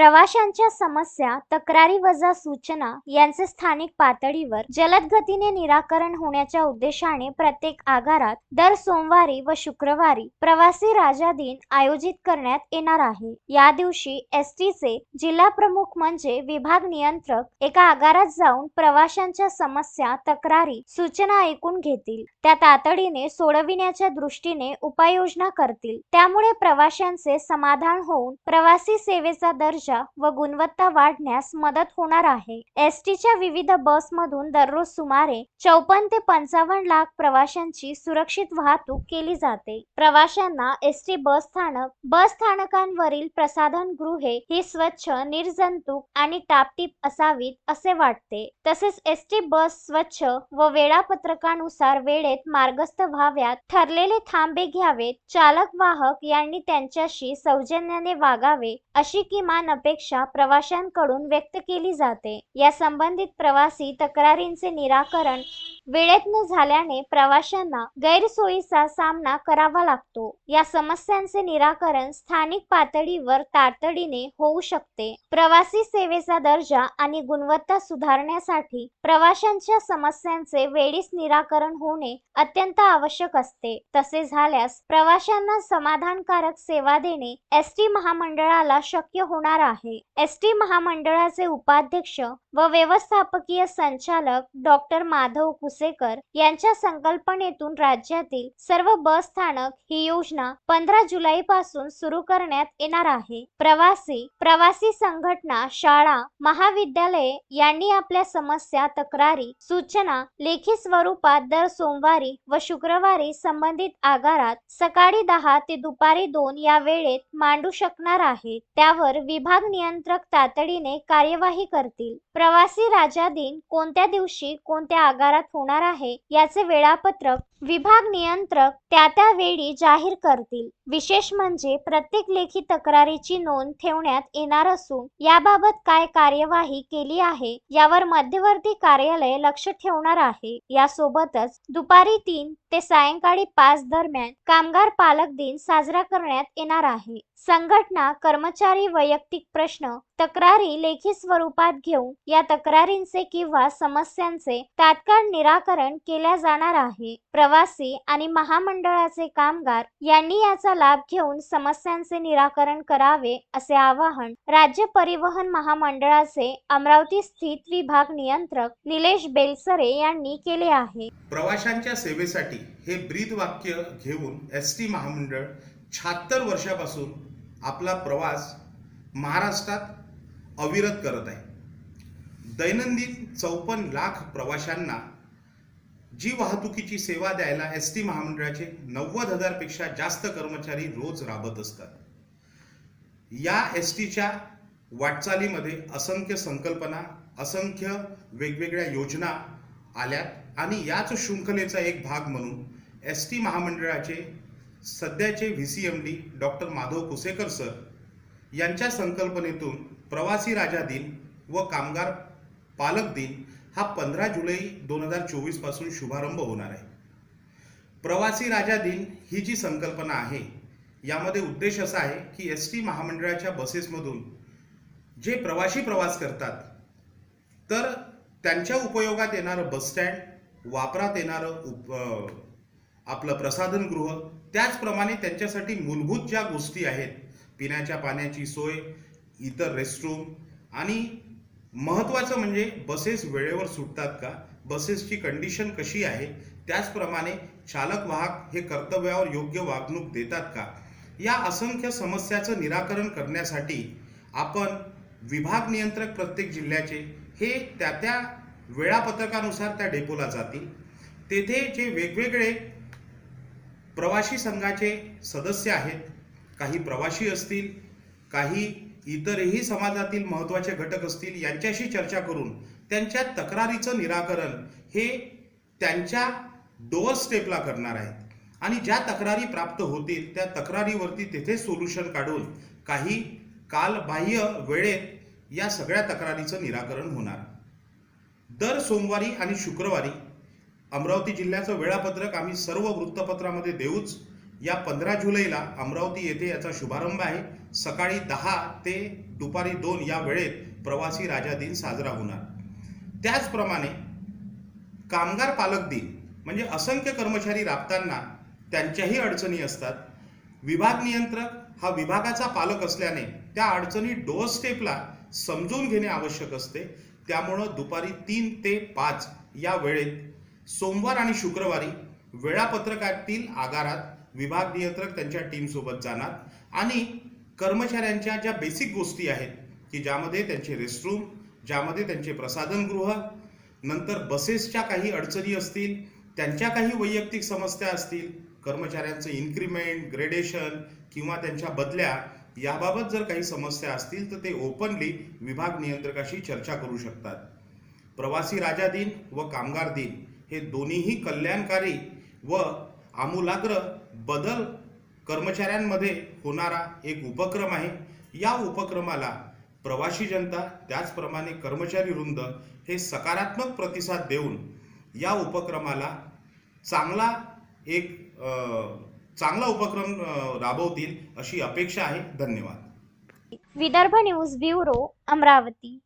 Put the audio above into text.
प्रवाशांच्या समस्या तक्रारी वजा सूचना यांचे स्थानिक पातळीवर जलद गतीने निराकरण होण्याच्या उद्देशाने प्रत्येक आगारात दर सोमवारी व शुक्रवारी प्रवासी राजा दिन आयोजित करण्यात येणार आहे. या दिवशी एस टीचे जिल्हा प्रमुख म्हणजे विभाग नियंत्रक एका आगारात जाऊन प्रवाशांच्या समस्या तक्रारी सूचना ऐकून घेतील. त्या तातडीने सोडविण्याच्या दृष्टीने उपाययोजना करतील. त्यामुळे प्रवाशांचे समाधान होऊन प्रवासी सेवेचा दर्जा व गुणवत्ता वाढण्यास मदत होणार आहे. एस टीच्या विविध बसमधून दररोज सुमारे चौपन्न ते पंचावन्न लाख प्रवाशांची सुरक्षित वाहतूक केली जाते. प्रवाशांना एस टी बस स्थानक बस स्थानकांवरील प्रसाधन गृहे ही स्वच्छ निर्जंतुक आणि टापटीप असावीत असे वाटते. तसेच एस टी बस स्वच्छ व वेळापत्रकानुसार वेळेत मार्गस्थ व्हाव्यात ठरलेले थांबे घ्यावेत चालक वाहक यांनी त्यांच्याशी सौजन्याने वागावे अशी किमान अपेक्षा प्रवाशांकडून व्यक्त केली जाते. या संबंधित प्रवासी तक्रारींचे निराकरण वेळेत न झाल्याने प्रवाशांना गैरसोयीचा सामना करावा लागतो. या समस्यांचे निराकरण स्थानिक पातळीवर तातडीने होऊ शकते. प्रवासी सेवेचा दर्जा आणि गुणवत्ता सुधारण्यासाठी प्रवाशांच्या समस्यांचे वेळीच निराकरण होणे अत्यंत आवश्यक असते. तसे झाल्यास प्रवाशांना समाधानकारक सेवा देणे एस टी महामंडळाला शक्य होणार आहे. एस टी महामंडळाचे उपाध्यक्ष व व्यवस्थापकीय संचालक डॉक्टर माधव कुसेकर यांच्या संकल्पनेतून राज्यातील सर्व बस स्थानक ही योजना पंधरा जुलै पासून सुरू करण्यात येणार आहे. प्रवासी प्रवासी संघटना शाळा महाविद्यालये यांनी आपल्या समस्या तक्रारी सूचना लेखी स्वरूपात दर सोमवारी व शुक्रवारी संबंधित आगारात सकाळी दहा ते दुपारी दोन या वेळेत मांडू शकणार आहे त्यावर विभाग नियंत्रक तातडीने कार्यवाही करतील. प्रवासी राजा दिन कोणत्या दिवशी कोणत्या आगारात होणार आहे याचे वेळापत्रक विभाग नियंत्रक त्या त्या वेळी जाहीर करतील. विशेष म्हणजे प्रत्येक लेखी तक्रारीची नोंद ठेवण्यात येणार असून याबाबत काय कार्यवाही केली आहे यावर मध्यवर्ती कार्यालय लक्ष ठेवणार आहे. यासोबतच दुपारी तीन ते सायंकाळी पाच दरम्यान कामगार पालक दिन साजरा करण्यात येणार आहे. संघटना कर्मचारी वैयक्तिक प्रश्न तक्रारी लेखी स्वरूपात घेऊन या तक्रारींचे किंवा समस्यांचे तात्काळ निराकरण केल्या जाणार आहे. प्रवासी आणि महामंडळाचे कामगार यांनी याचा लाभ घेऊन समस्यांचे निराकरण करावे असे आवाहन राज्य परिवहन महामंडळाचे अमरावती स्थित विभाग नियंत्रक निलेश बेलसरे यांनी केले आहे. प्रवाशांच्या सेवेसाठी हे ब्रीद वाक्य घेऊन एस टी महामंडळ शहात्तर वर्षापासून आपला प्रवास महाराष्ट्रात अविरत करत आहे. दैनंदिन चौपन्न लाख प्रवाशांना जी वाहतुकीची सेवा द्यायला एस टी महामंडळाचे नव्वद हजारपेक्षा जास्त कर्मचारी रोज राबत असतात. या एस टीच्या वाटचालीमध्ये असंख्य संकल्पना असंख्य वेगवेगळ्या योजना आल्यात आणि याच शृंखलेचा एक भाग म्हणून एस टी महामंडळाचे सध्याचे V C M D doctor Madhav Kusekar sir यांच्या संकल्पनेतून प्रवासी राजा दिन व कामगार पालक दिन हा पंधरा जुलै दोन हजार चोवीसपासून शुभारंभ होणार आहे. प्रवासी राजा दिन ही जी संकल्पना आहे यामध्ये उद्देश असा आहे की एस टी महामंडळाच्या बसेसमधून जे प्रवासी प्रवास करतात तर त्यांच्या उपयोगात येणारं बसस्टँड वापरात येणारं उप आपलं प्रसाधनगृह त्याचप्रमाणे त्यांच्यासाठी मूलभूत ज्या गोष्टी आहेत पिण्याच्या पाण्याची सोय इतर रेस्टरूम आणि महत्त्वाचं म्हणजे बसेस वेळेवर सुटतात का? बसेसची कंडिशन कशी आहे? त्याचप्रमाणे चालक वाहक हे कर्तव्यावर योग्य वागणूक देतात का? या असंख्य समस्याचं निराकरण करण्यासाठी आपण विभाग नियंत्रक प्रत्येक जिल्ह्याचे हे त्या त्या वेळापत्रकानुसार त्या डेपोला जातील. तेथे जे वेगवेगळे प्रवासी संघाचे सदस्य आहेत काही प्रवासी असतील काही इतरही समाजातील महत्त्वाचे घटक असतील यांच्याशी चर्चा करून त्यांच्या तक्रारीचं निराकरण हे त्यांच्या डोअर स्टेपला करणार आहेत. आणि ज्या तक्रारी प्राप्त होतील त्या तक्रारीवरती तेथे सोल्युशन काढून काही कालबाह्य वेळेत या सगळ्या तक्रारीचं निराकरण होणार. दर सोमवारी आणि शुक्रवारी अमरावती जिल्ह्याचं वेळापत्रक आम्ही सर्व वृत्तपत्रामध्ये देऊच या पंधरा जुलैला अमरावती येथे याचा शुभारंभ आहे. सकाळी दहा ते दुपारी दोन या वेळेत प्रवासी राजा दिन साजरा होणार. त्याचप्रमाणे कामगार पालक दिन म्हणजे असंख्य कर्मचारी राबताना त्यांच्याही अडचणी असतात. विभाग नियंत्रक हा विभागाचा पालक असल्याने त्या अडचणी डोअर स्टेपला समजून घेणे आवश्यक असते. त्यामुळं दुपारी तीन ते पाच या वेळेत सोमवार आणि शुक्रवारी वेळापत्रकातील आगारात विभाग नियंत्रक त्यांच्या टीमसोबत जाणार. आणि कर्मचाऱ्यांच्या ज्या बेसिक गोष्टी आहेत की ज्यामध्ये त्यांचे रेस्टरूम ज्यामध्ये त्यांचे प्रसाधनगृह नंतर बसेसच्या काही अडचणी असतील त्यांच्या काही वैयक्तिक समस्या असतील कर्मचाऱ्यांचं इन्क्रीमेंट ग्रेडेशन किंवा त्यांच्या बदल्या याबाबत जर काही समस्या असतील तर ते ओपनली विभाग नियंत्रकाशी चर्चा करू शकतात. प्रवासी राजा दिन व कामगार दिन हे दोन्हीही कल्याणकारी व आमूलाग्र बदल कर्मचाऱ्यांमध्ये होणारा एक उपक्रम आहे. या उपक्रमाला प्रवासी जनता त्याचप्रमाणे कर्मचारी वृंद हे सकारात्मक प्रतिसाद देऊन या उपक्रमाला चांगला एक चांगला उपक्रम राबवतील अशी अपेक्षा आहे. धन्यवाद. Vidarbha news bureau Amravati.